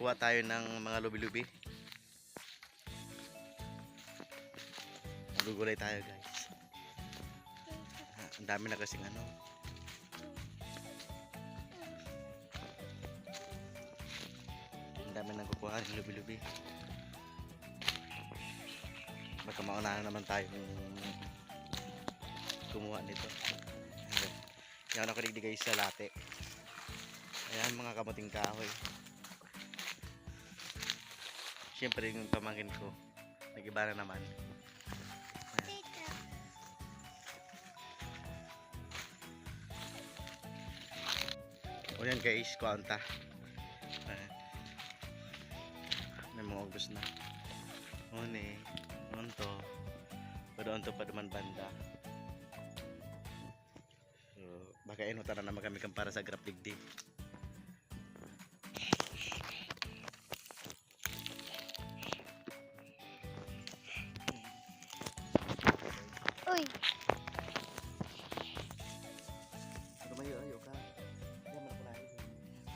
kukuha tayo ng mga lubi-lubi. Magugulay tayo guys. Ah, Ang dami na kasing ano. Ang dami nang kukuha ng lubi-lubi. Baka maunahan naman tayo kumuha nito. Yan ako digdi guys sa late. Ayan mga kamuting kahoy. Siyempre yung pamangkin ko. Nag-iba na naman. Tita. O yan guys, kuwanta. Ayan. May mga ubos na. Une, unto. Pero unto pa naman banda. So, baka inuta na naman kami para sa graphic digdi.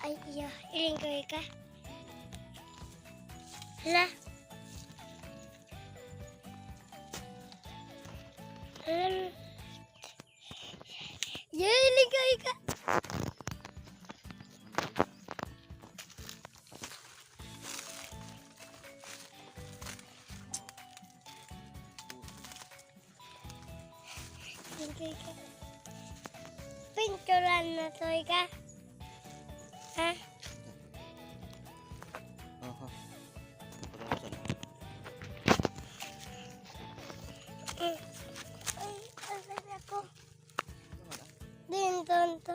아니야 이런 거일까? 하나 하나 얘 이런 거일까? Pink cho lành là tôi cả Bien tonto,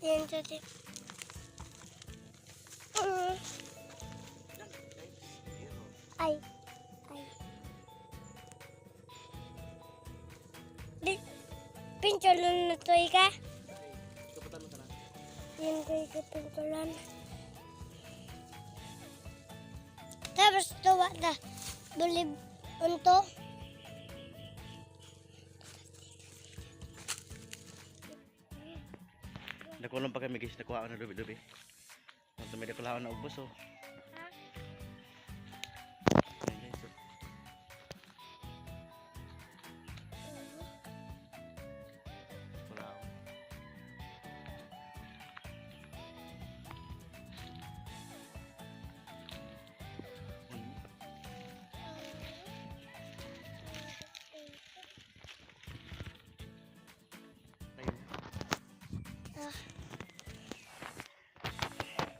bien tonto. Yan ko ika pintulan. Tapos tuwa na. Bulib unto. Nakulong pa kami guys, nakuha ko na lubi-lubi. Ko lang ako na ubos oh.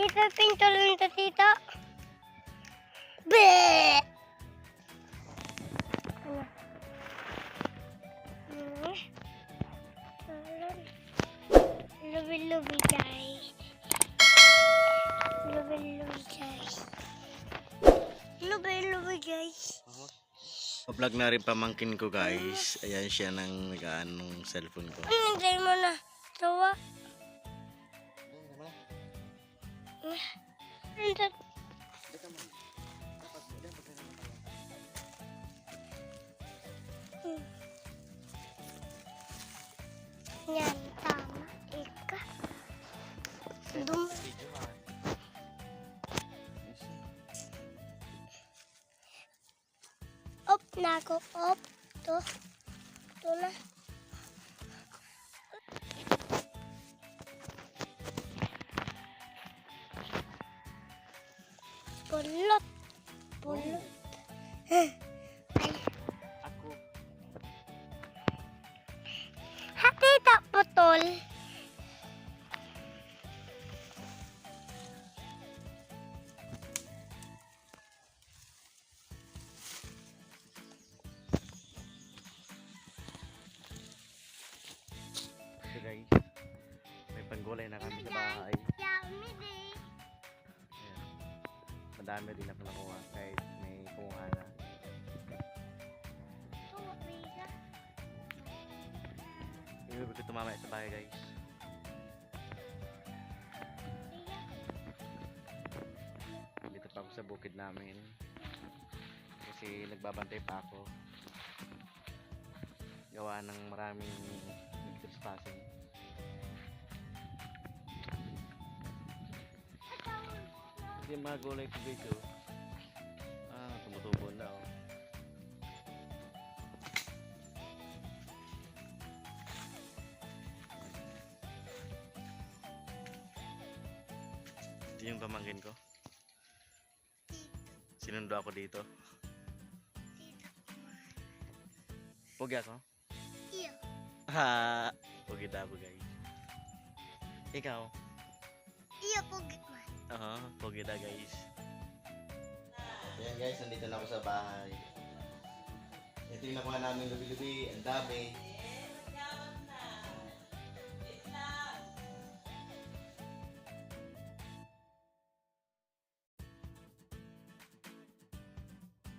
Tito, pintulan to, tito. Be! Ano? Hmm. Lubi-lubi, guys. Lubi-lubi, guys. Lubi-lubi, guys. Pa-vlog na rin pamangkin ko guys. Ayan siya nang nagaan ng cellphone ko. Ano mo na? op nako op tuh tuh bolot bolot oh. Eh. Panggulay na kami sa bahay. Ayan. Madami din ako nakuha kahit may kumuha na. Oh, may isa. Ibig ko tumama sa bahay guys. Dito pa ako sa bukid namin. Kasi nagbabantay pa ako. Gawa ng maraming nagtrespassing. Kasi yung mga gulay ko dito. Ah, tumutubo na oh. Ito yung pamangkin ko. Sinundo ako dito. Pugi ako? Iya. Ha, pugi daw guys. Ikaw? Iya po gitman. Oo, pugi na guys. Ayan guys, nandito na ako sa bahay. Ito yung nakuha namin lubi-lubi, ang dami.